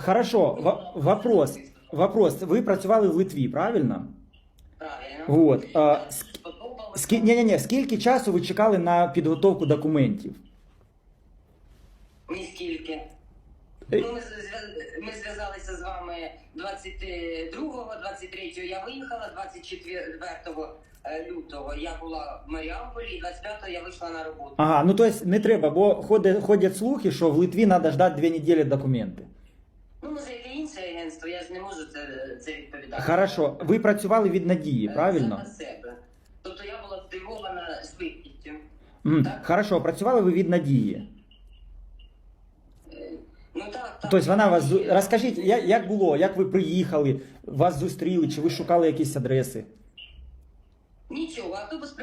Хорошо, вопрос. Вопрос. Ви працювали в Литві, правильно? Правильно. От. А, ск- ні, ні, ні. Скільки часу ви чекали на підготовку документів? Ні скільки. Е. Ну, ми, ми зв'язалися з вами 22-го, 23-го я виїхала, 24 е, лютого я була в Маріамполі, і 25-го я вийшла на роботу. Ага, ну тобто не треба, бо ходять, ходять слухи, що в Литві треба ждати дві неділі документи. Ну, може, яке інше агентство, я ж не можу це, це відповідати. Хорошо, ви працювали від надії, Е, правильно? За себе. Тобто я була здивована швидкістю. Мгм. Так. Хорошо, працювали ви від надії. Е, Ну так, так. Тобто вона вас зу- розкажіть, як було, як ви приїхали, вас зустріли, чи ви шукали якісь адреси?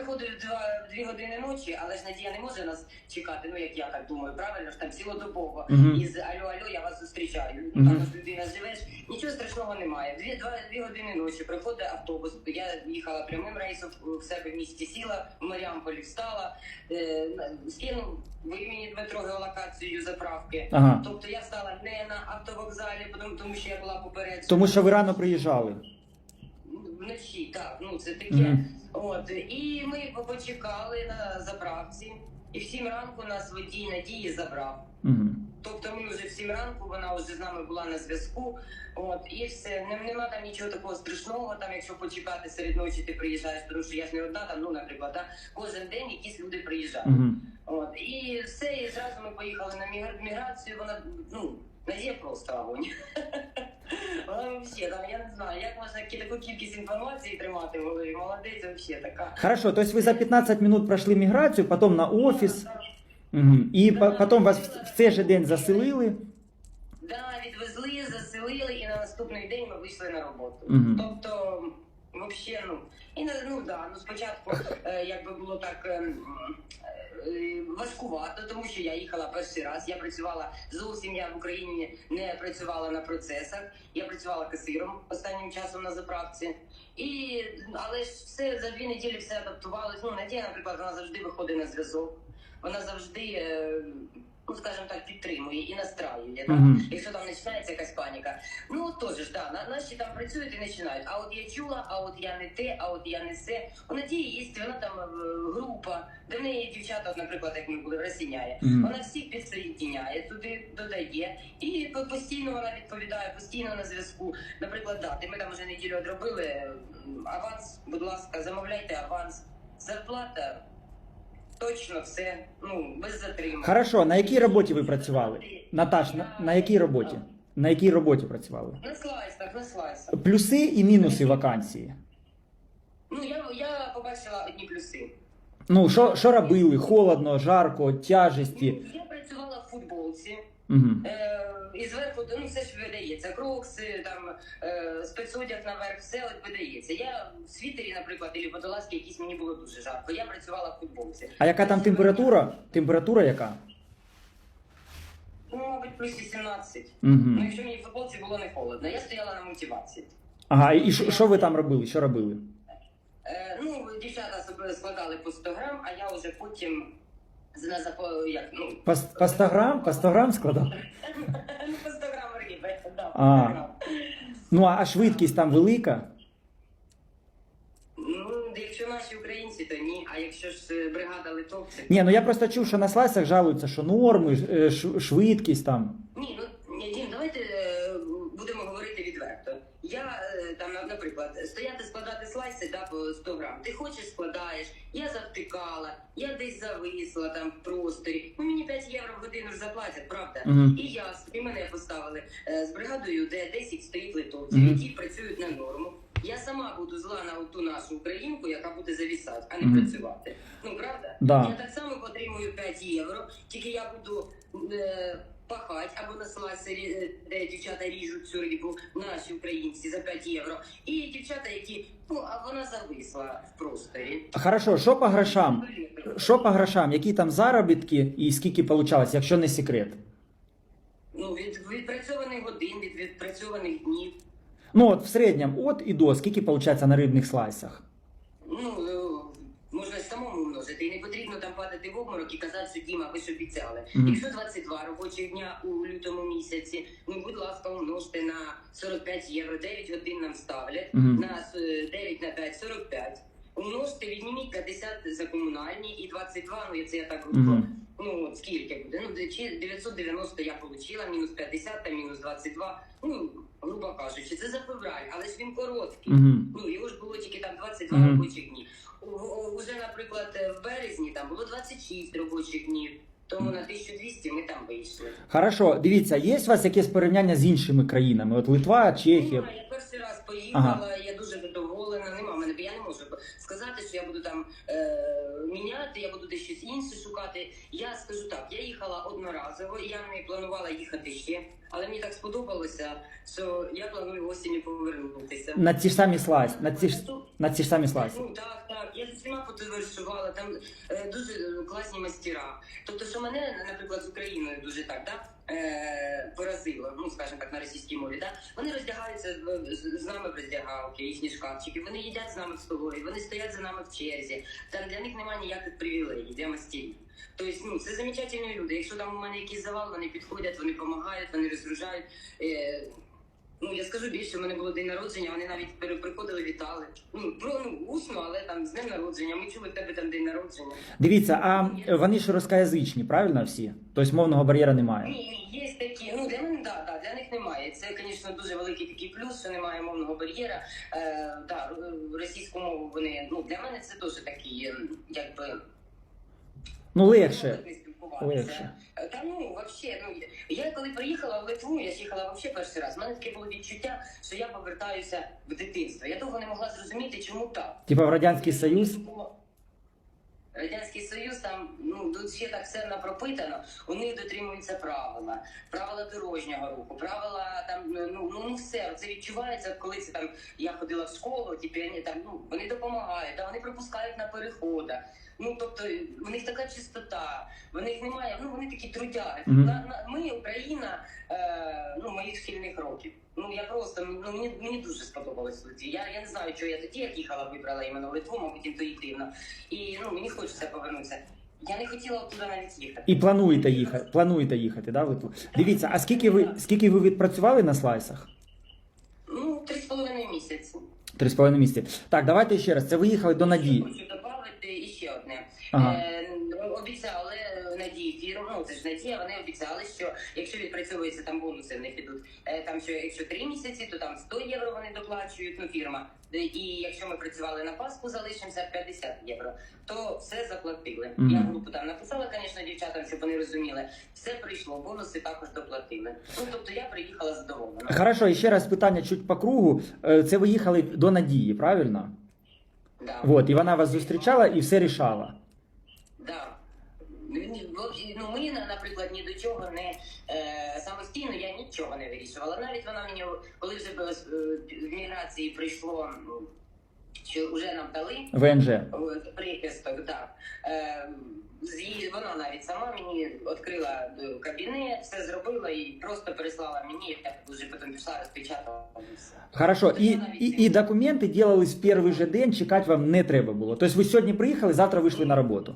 Приходив два дві години ночі, але ж Надія не може нас чекати. Ну як я так думаю, правильно ж там цілодобово. Мгм. Із алло, алло, я вас зустрічаю. Мгм. Там ж людина живеш, нічого страшного немає. Дві два дві години ночі приходить автобус. Я їхала прямим рейсом в себе в місті сіла, в Маріамполі встала, е, скинув ви мені Дмитро геолокацію заправки. Ага. Тобто я стала не на автовокзалі, тому, тому що я була попереджена. Тому що ви рано приїжджали. Вночі, так, ну це таке. Мгм. От і ми почекали на заправці, і в сім ранку нас водій надії забрав. Угу. Тобто ми вже в сім ранку, вона вже з нами була на зв'язку. От і все. Не, нема там нічого такого страшного. Там, якщо почекати серед ночі, ти приїжджаєш, тому що я ж не одна там, ну наприклад, да, кожен день якісь люди приїжджають. Угу. От і все, і зразу ми поїхали на мігра- міграцію. Вона ну надія просто огонь. Вона взагалі, там я не знаю, як можна таку кількість інформації тримати в голові. Молодець, взагалі така. Хорошо, то есть вы за 15 минут пройшли міграцію, потім на офіс, угу. і по- потім вас в в цей же день заселили. Да, відвезли, заселили, і на наступний день ми вийшли на роботу. Мгм. Тобто, взагалі, ну і ну да, ну спочатку е, якби було так. е, е, Важкувато, тому що я їхала перший раз. Я працювала зовсім я в Україні не працювала на процесах. Я працювала касиром останнім часом на заправці. І але ж все за дві неділі все адаптувалось. Ну Надія, наприклад, вона завжди виходить на зв'язок. Вона завжди, е, ну скажімо так, підтримує і настраює. да? Мгм. Якщо там починається якась паніка. Ну от теж ж да, на- наші там працюють і починають. А от я чула, а от я не те, а от я не се. У Надії є вона там е, група, де в неї дівчата, наприклад, як ми були в Росіняє. Мгм. Вона всіх підсоєдняє, туди додає, і по- постійно вона відповідає, постійно на зв'язку. Наприклад, дати. Ми там вже неділю одробили. Аванс, будь ласка, замовляйте аванс. Зарплата. Точно все, ну без затримок. Хорошо, на якій роботі ви працювали? Наташ, на, на якій роботі? На якій роботі працювали? На слайсах, на слайсах. Плюси і мінуси вакансії. Ну я, я побачила одні плюси. Ну, що, що робили? Холодно, жарко, тяжесті. Ну, Я працювала в футболці. Угу. Е, і зверху ну все ж видається. Крокси, там е, спецодяг наверх, все от видається. Я в світері, наприклад, і водолазки, якісь мені було дуже жарко. Я працювала в футболці. А яка там температура? Температура яка? Ну, мабуть, плюс 18. Угу. Ну, якщо мені в футболці було не холодно, я стояла на мотивації. Ага, і що що ви там робили? Що робили? Е, ну, дівчата складали по 100 грам, а я вже потім на запо- як, ну, По, по 100 грам? По 100 грам складав? ну, по 100 грам риби, да, по 100 А. грам. Ну, а швидкість там велика? Ну, якщо наші українці, то ні. А якщо ж е, бригада литовців, Ні, ну я просто чув, що на слайсах жалуються, що норми, е, ш- швидкість там. ні, ну ні, Дім, давайте е, будемо говорити відверто. Я там, наприклад, стояти складати слайси да, по 100 грам. Ти хочеш складаєш, я завтикала, я десь зависла там в просторі. Ну мені 5 євро в годину ж заплатять, правда? Мгм. І я і мене поставили е, з бригадою, де 10 стоїть литовців, Мгм. які працюють на норму. Я сама буду зла на ту нашу українку, яка буде завісати, а не Мгм. працювати. Ну правда? Да. Я так само отримую 5 євро, тільки я буду е, пахати або на сласері, е, де дівчата ріжуть цю рибу, наші українці за 5 євро. І дівчата, які ну а вона зависла в просторі. Хорошо, що по грошам? Що по грошам? Які там заробітки і скільки получалось, якщо не секрет? Ну від відпрацьованих годин, від відпрацьованих днів. Ну от в середньому от і до, скільки виходить на рибних слайсах? Ну, е, можна самому множити, і не потрібно падати в обморок і казати, що Діма, ви ж обіцяли. Мгм. Якщо 22 робочі дня у лютому місяці, ну будь ласка, умножте на 45 євро, 9 годин нам ставлять, Мгм. на е, 9 на 5 – 45. Умножте, відніміть 50 за комунальні і 22, ну це я так грубо. Мгм. Ну от скільки буде? Ну де- чи 990 я отримала, мінус 50 та мінус 22. Ну, грубо кажучи, це за февраль, але ж він короткий. Мгм. Ну, його ж було тільки там 22 Мгм. робочих дні. Уже, наприклад, в березні там було 26 робочих днів, тому на 1200 ми там вийшли. Хорошо, дивіться, є у вас якесь порівняння з іншими країнами? От Литва, Чехія. Нема, я перший раз поїхала, Ага. я дуже задоволена. Сказати, що я буду там е, міняти, я буду десь щось інше шукати. Я скажу так, я їхала одноразово, я не планувала їхати ще, але мені так сподобалося, що я планую осінню повернутися. На ті ж самі слайс, на ті ж, на ті ж самі слайси. Ну так, так. Я з усіма фотографувала, там е, дуже класні мастера. Тобто, що мене, наприклад, з Україною дуже так, да, е, поразило, ну скажімо так, на російській мові, да, вони роздягаються з, з нами в роздягалки, їхні шкафчики, вони їдять з нами в столові, вони стоять за нами в черзі. Там для них немає ніяких привілеїв для мастерів. Тобто, ну, це замечательні люди. Якщо там у мене якийсь завал, вони підходять, вони допомагають, вони розгружають. Ну, я скажу більше, в мене було день народження, вони навіть приходили, вітали. Ну, про ну, усно, але там з днем народження. Ми чули в тебе там день народження. Дивіться, а вони ж рускоязичні, правильно всі? Тобто мовного бар'єра немає. Ні, є такі. Ну для мене да, да, для них немає. Це, звісно, дуже великий такий плюс, що немає мовного бар'єра. Е, да, російську мову вони ну для мене це дуже такий, ем, якби Ну легше. Легше. Е, Та ну вообще, ну я коли приїхала в Литву, я їхала вообще перший раз. У мене таке було відчуття, що я повертаюся в дитинство. Я довго не могла зрозуміти, чому так. Типа в Радянський Союз. Радянський Союз там ну тут ще так все напропитано. У них дотримуються правила, правила дорожнього руху, правила там ну ну, ну все це відчувається, коли це там я ходила в школу, ті піоні там ну вони допомагають, та вони пропускають на переходах. Ну тобто в них така чистота, в них немає. Ну вони такі трудяги. На, на ми Україна е, ну моїх шкільних років. Ну я просто ну мені мені дуже сподобалось. Я, я не знаю, чого я тоді як їхала, вибрала іменно Литву, мабуть, інтуїтивно. І ну мені хочеться повернутися. Я не хотіла туди навіть їхати. І плануєте їхати. Плануєте їхати, да, Ви Дивіться, а скільки ви скільки ви відпрацювали на слайсах? Ну, три з половиною місяці. Три з половиною місяці. Так, давайте ще раз. Це ви їхали до Надії. Хочу додати іще одне. Ага. Е, обіцяли Надії фірму, ну це ж Надія, вони обіцяли, що якщо відпрацьовується там бонуси, в них ідуть е, там, що якщо три місяці, то там 100 євро вони доплачують, ну фірма. Е, І якщо ми працювали на Пасху, залишимося 50 євро, то все заплатили. Мгм. Я групу там написала, звісно, дівчатам, щоб вони розуміли. Все прийшло, бонуси також доплатили. Ну тобто я приїхала задоволена. Хорошо, і ще раз питання чуть по кругу. Е, Це ви їхали до Надії, правильно? Да. Вот, і вона вас зустрічала і все рішала. Да. Ну, ми, на- наприклад, ні до чого не е, самостійно я нічого не вирішувала. Навіть вона мені, коли вже е, в міграції прийшло, ну, що вже нам дали ВНЖ. е, прихисток, так. Е, її- вона навіть сама мені відкрила е, кабінет, все зробила і просто переслала мені, я вже потім пішла, розпечатала. Хорошо, і, і, і документи делались в перший же день, чекати вам не треба було. Тобто ви сьогодні приїхали, завтра вийшли на роботу.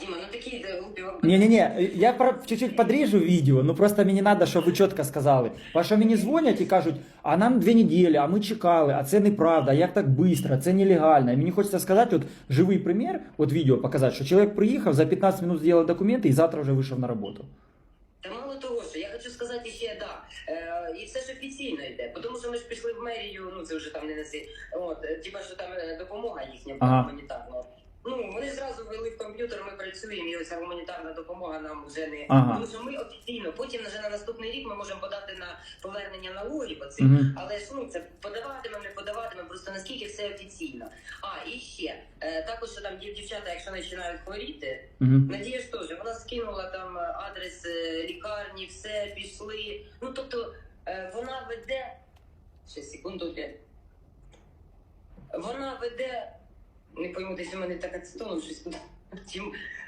Діма, ну такі е, глупі Не-не-не, я про, чуть-чуть подрежу видео, ну просто мені треба, щоб ви чітко сказали. Бо що мені дзвонять і кажуть, а нам дві неділі, а ми чекали, а це неправда, як так швидко, це нелегально. І мені хочеться сказати, от живий примір, от відео показати, що чоловік приїхав, за 15 минут зробив документи і завтра вже вийшов на роботу. Та мало того, що я хочу сказати ще да. Е, і все ж офіційно йде. Бо Тому що ми ж пішли в мерію, ну це вже там не неси. От, е, типа, що там е, допомога їхня була Ага. гуманітарна. Ну, вони зразу ввели в комп'ютер, ми працюємо, і оця гуманітарна допомога нам вже не. Ага. Тому що ми офіційно, потім вже на наступний рік ми можемо подати на повернення налогів оцих. Мгм. Але ж ну це подаватиме, не подаватиме, просто наскільки все офіційно. А, і ще е, також що там є дівчата, якщо починають хворіти, Угу. Надія ж теж, вона скинула там е, адрес е, лікарні, все, пішли. Ну тобто е, вона веде. Ще секунду. Вона веде. Не пойму, десь у мене так ацетоном щось тут.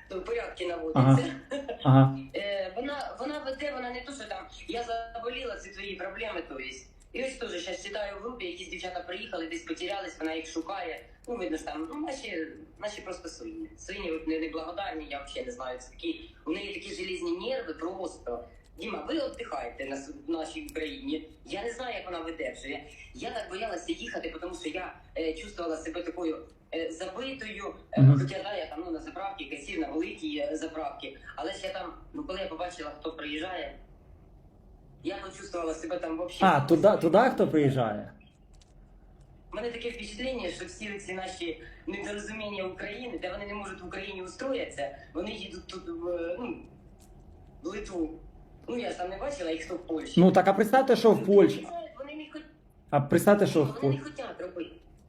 То порядки наводяться. Ага. Е, вона, вона веде, вона не то, що там я заболіла, це твої проблеми, то є. І ось теж зараз читаю в групі, якісь дівчата приїхали, десь потерялись, вона їх шукає. Ну, видно ж там, ну, наші, наші просто свині. Свині от не- неблагодарні, я взагалі не знаю. Це такі, у неї такі желізні нерви просто. Діма, ви віддихаєте на с- в нашій Україні. Я не знаю, як вона видержує. Я так боялася їхати, тому що я е, чувствувала себе такою забитою. Е, Мгм. Хоча да, я там ну, на заправці, касір на великій е, заправці. Але ж я там, ну коли я побачила, хто приїжджає, я почувствувала себе там взагалі. А, туди, туди хто приїжджає? У мене таке впечатлення, що всі ці наші недорозуміння України, де вони не можуть в Україні устроїтися, вони їдуть тут в, ну, в Литву. Ну я ж там не бачила їх хто в Польщі. Ну так а представте, що в Польщі. Вони не хочуть, А представте, що в вони не Польщі. робити.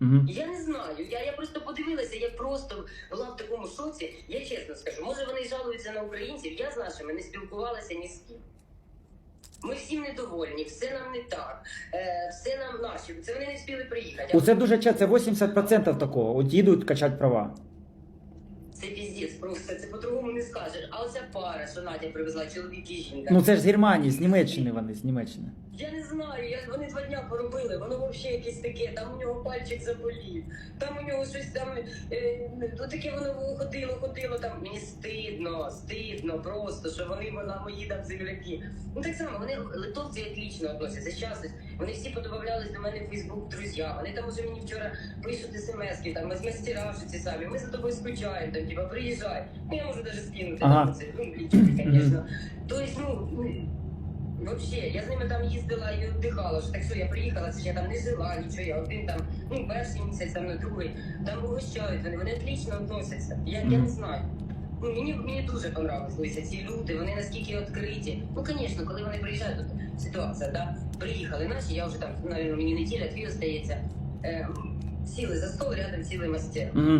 Угу. Я не знаю. Я, я просто подивилася, я просто була в такому шоці. Я чесно скажу, може вони жалуються на українців. Я з нашими не спілкувалася ні з ким. Ми всім недовольні, все нам не так, е, все нам наші. Це вони не встигли приїхати. Оце дуже часто, це 80% такого. От їдуть качати права. Це піздець, просто це по-другому не скажеш. А оця пара, що Надя привезла, чоловік і жінка. Ну це ж з Германії, з Німеччини вони, з Німеччини. Я не знаю, я, вони два дня поробили, воно взагалі якесь таке, там у нього пальчик заболів, там у нього щось там, е, ну таке воно ходило, ходило, там мені стидно, стидно просто, що вони вона мої там земляки. Ну так само, вони литовці отлично відносяться. Зараз вони всі подобавлялись до мене в Фейсбук, друзі. Вони там уже мені вчора пишуть смски, там ми з мастера ці самі, ми за тобою скучаємо, там, типа, приїжджай. Ну я можу навіть скинути, Ага. там, це, ну, лічити, звісно. Тобто, ну, Вообще, я з ними там їздила і віддихала, що так що я приїхала, це ж я там не жила, нічого, я один там, ну, перший місяць, там на другий, там угощають вони, вони отлично відносяться. Я, я не знаю. Ну, мені, мені дуже понравилися ці люди, вони наскільки відкриті. Ну, звісно, коли вони приїжджають, ситуація, да, приїхали наші, я вже там, навіть мені неділя, дві остається, е, сіли за стол, рядом сіли мастер. Угу.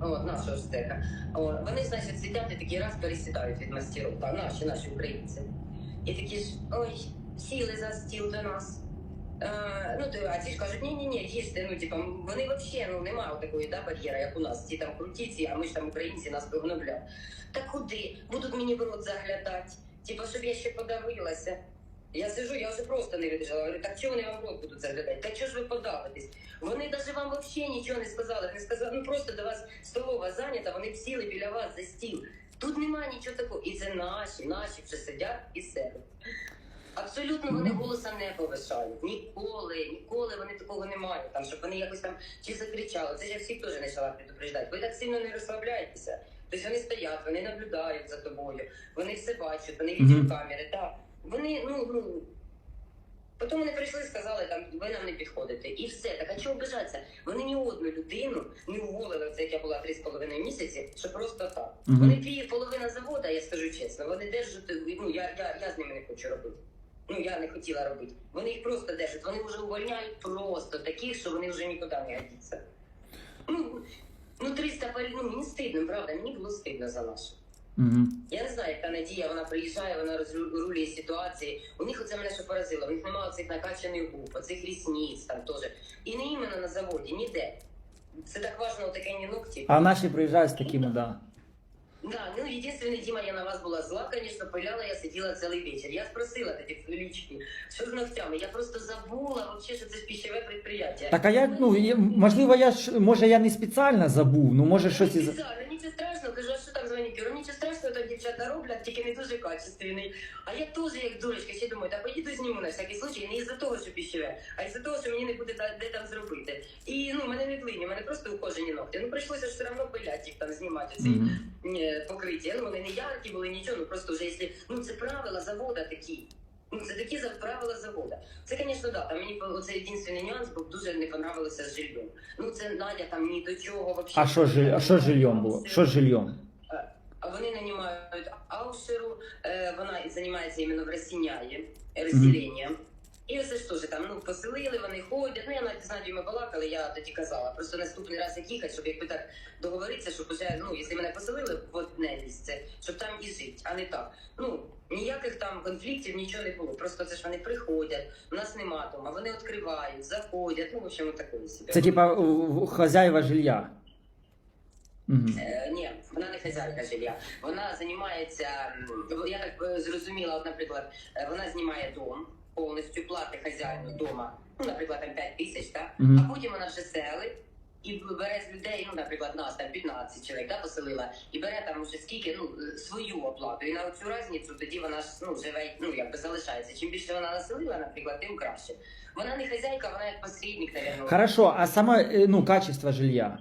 От, нашого стека. От, вони, значить, сидять і такий раз пересідають від мастерів, та наші, наші українці. І такі ж, ой, сіли за стіл до нас. Е, ну, то, а ці ж кажуть, ні, ні, ні, їжте, ну, типа, вони взагалі ну, немає такої да, бар'єри, як у нас. Ці там круті, ці, а ми ж там українці нас погноблять. Та куди? Будуть мені в рот заглядати, типа, щоб я ще подавилася. Я сижу, я вже просто не видержала. Говорю, так чого вони вам рот будуть заглядати? Та чого ж ви подавитесь? Вони навіть вам взагалі нічого не сказали. Не сказали, ну просто до вас столова зайнята, вони б сіли біля вас за стіл. Тут немає нічого такого. І це наші, наші вже сидять і сервять. Абсолютно вони Ну. голоса не повишають. Ніколи, ніколи вони такого не мають. Там, щоб вони якось там чи закричали. Це ж я всіх теж почала предупреждати. Ви так сильно не розслабляєтеся. Тобто вони стоять, вони наблюдають за тобою, вони все бачать, вони Мгм. відеокамери. Так. Вони, ну, ну, Потім вони прийшли і сказали, там ви нам не підходите. І все. Так а чого обижатися? Вони ні одну людину не уволили, це як я була три з половиною місяці, що просто так. Мгм. Вони дві половина завода, я скажу чесно, вони держать, ну я, я, я з ними не хочу робити. Ну я не хотіла робити. Вони їх просто держать. Вони вже увольняють просто таких, що вони вже нікуди не годяться. Ну, ну 300 парі, ну мені стидно, правда, мені було стидно за нас. Угу. Я не знаю, яка надія, вона приїжджає, вона розрулює ситуації. У них оце мене що поразило. У них немає цих накачаних губ, оцих рісниць там теж. І не іменно на заводі, ніде. Це так важно, не ногті. А наші приїжджають з такими, да. Да, ну единственный, Дима, я на вас была зла, конечно, пыляла, я сидела целый вечер. Я спросила эти лички, что с ногтями. Я просто забула вообще, що це ж пищеве предприятие. Так а я, ну, я- можливо, я ж, може я не спеціально забув, ну може щось із. Спеціально, нічого страшного, кажу, а що там з манікюром? Нічого страшного, там дівчата роблять, тільки не дуже качественний. А я теж, як дурочка, ще думаю, та поїду зніму на всякий случай, не із-за того, що пищеве, а із-за того, що мені не буде та- де там зробити. І ну, мене не длинні, мене просто ухожені ногті. Ну прийшлося ж все одно пилять їх там знімати. Ці Мгм. е, покриття. Ну вони не яркі були, нічого, ну просто вже якщо, ну це правила завода такі. Ну, це такі за правила завода. Це, звісно, да. Там мені оце єдиний нюанс, бо дуже не понравилося з жильем. Ну це Надя там ні до чого вообще. А що ж, а що з жильйом було? Що з жильйом? А Вони нанімають аушеру, е, вона займається іменно в розсіняї розсіленням. І оце ж теж там ну поселили, вони ходять. Ну я навіть з Надією ми балакали, я тоді казала. Просто наступний раз як їхати, щоб якби так договоритися, щоб уже, ну, якщо мене поселили в одне місце, щоб там і жити, а не так. Ну ніяких там конфліктів, нічого не було. Просто це ж вони приходять, у нас нема дома, вони відкривають, заходять. Ну, в общем, такої собі. Це типа хазяїва жилья. Угу. Е, ні, вона не хазяйка жилья. Вона займається, я так е, зрозуміла, от, наприклад, е, вона знімає дом, повністю плати хазяїну вдома, ну, наприклад, там 5 тисяч, так? Мгм. а потім вона вже селить. І бере з людей, ну, наприклад, нас там 15 чоловік да, поселила, і бере там уже скільки ну свою оплату. І на цю різницю тоді вона ж ну живе, ну якби залишається. Чим більше вона населила, наприклад, тим краще. Вона не хазяйка, вона як посередник, навірно. Хорошо, а саме ну, качество жилья?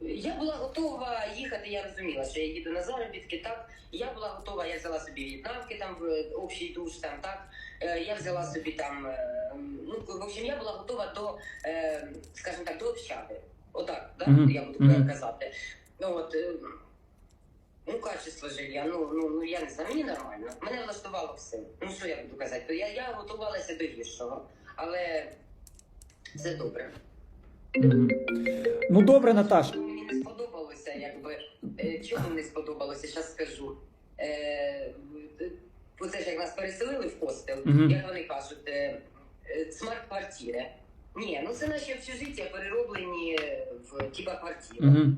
Я була готова їхати, я розуміла, що я їду на заробітки. Так я була готова, я взяла собі в'єтнамки там в е, общий душ, там так. Е, Я взяла собі там. е, Ну в общем, я була готова до, скажімо так, до общаги. Отак, да? Мгм, я буду мгм. казати. Ну от. Ну, качество жилья, ну, ну, ну я не знаю, мені нормально. Мене влаштувало все. Ну що я буду казати? Я, я готувалася до гіршого, але це добре. Ну добре, Наташ. Чому не сподобалося, зараз скажу. Е, Оце ж як нас переселили в хостел, Мгм. як вони кажуть, е, е, смарт-квартири. Ні, ну це наші общежиття перероблені в типа квартири. Угу.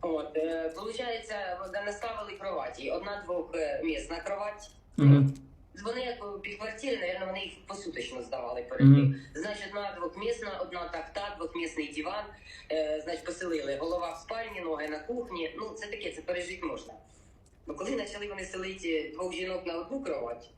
От, е, получається, наставили кроваті. Одна двохмісна кровать. Угу. Вони як під квартири, наверное, вони їх посуточно здавали перед Мгм. тим. Значить, одна двохмісна, одна так-та, двохмісний диван. Е, значить, поселили голова в спальні, ноги на кухні. Ну, це таке, це пережити можна. Бо коли почали вони селити двох жінок на одну кровать,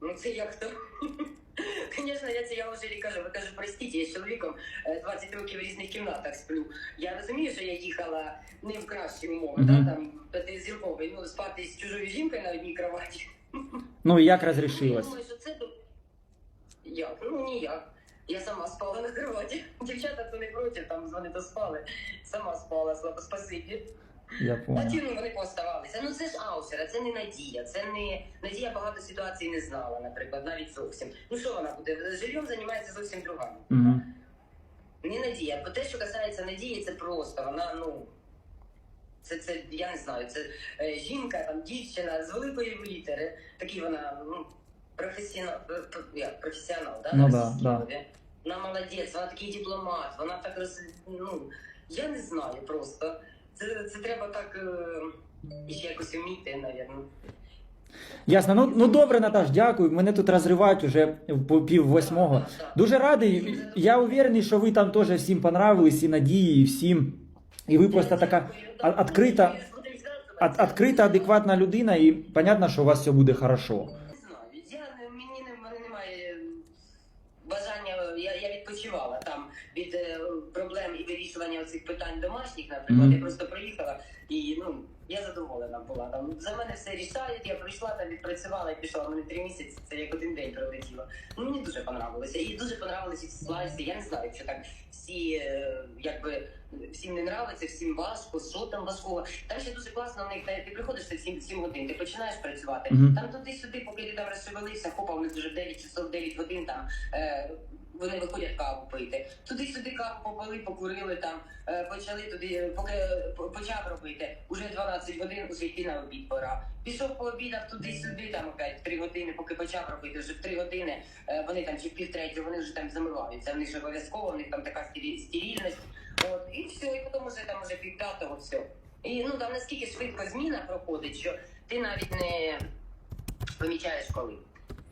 ну це як то. Звісно, я це я вже і кажу, ви кажу, простіть, я з чоловіком е, 20 років в різних кімнатах сплю. Я розумію, що я їхала не в кращі умови, Мгм. да, там п'ятизірковий, ну спати з чужою жінкою на одній кроваті. Ну і як Я розрішилось? як? Ну ніяк. Я сама спала на кроваті. Дівчата то не проти, там вони то спали. Сама спала, слава спасибі. Я А ті вони поставалися. Ну це ж аусера, це не надія. Це не надія багато ситуацій не знала, наприклад, навіть зовсім. Ну що вона буде? Жильйом займається зовсім другим. Угу. Не надія. Бо те, що касається надії, це просто вона, ну. Це, це я не знаю, це е, жінка, там дівчина з великої літери. Такі вона, ну, професіонал, як, професіонал, да? Ну на да, да. Вона молодець, вона такий дипломат, вона так роз... ну, я не знаю просто. Це, це треба так е, ще якось вміти, напевно. Ясно. Ну, ну добре, Наташ, дякую. Мене тут розривають уже по пів восьмого. Дуже радий. Я уверений, що ви там теж всім понравились, і надії, і всім. І ви просто така відкрита, адекватна людина, і понятно, що у вас все буде хорошо. Не знаю. Я не- мені не в мене немає бажання. Я, я відпочивала там від е, проблем і вирішування цих питань домашніх, наприклад. Мгм. Я просто приїхала і ну я задоволена була. Там за мене все рішають. Я прийшла там, відпрацювала і пішла. У мене три місяці. Це як один день пролетіло. Ну мені дуже понравилося. І дуже понравилися ці слайси. Я не знаю, що так всі е, якби. Всім не нравиться, всім важко, що там важкого. Там ще дуже класно у них ти приходиш в 7, 7 годин, ти починаєш працювати. Мгм. Там туди-сюди, поки ти там розшевелився, хопа, них вже 9 часов, 9 годин там. Е, вони виходять каву пити. Туди-сюди каву попили, покурили там, е, почали туди, е, поки почав робити. Уже 12 годин, уже йти на обід пора. Пішов пообідав туди-сюди, там опять 3 години, поки почав робити, вже в 3 години е, вони там чи в півтретього, вони вже там замиваються. В них ж обов'язково, в них там така стерильність. От, і все, і потім уже там уже півп'ятого все. І ну там наскільки швидко зміна проходить, що ти навіть не помічаєш коли.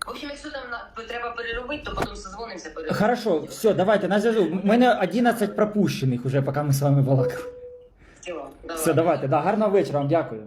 В общем, якщо там на- треба переробити, то потім созвонимося переробити. Хорошо, все, давайте на зв'язок. У мене 11 пропущених уже, поки ми з вами балакали. Все. Все, давайте. Да, гарного вечора вам, дякую.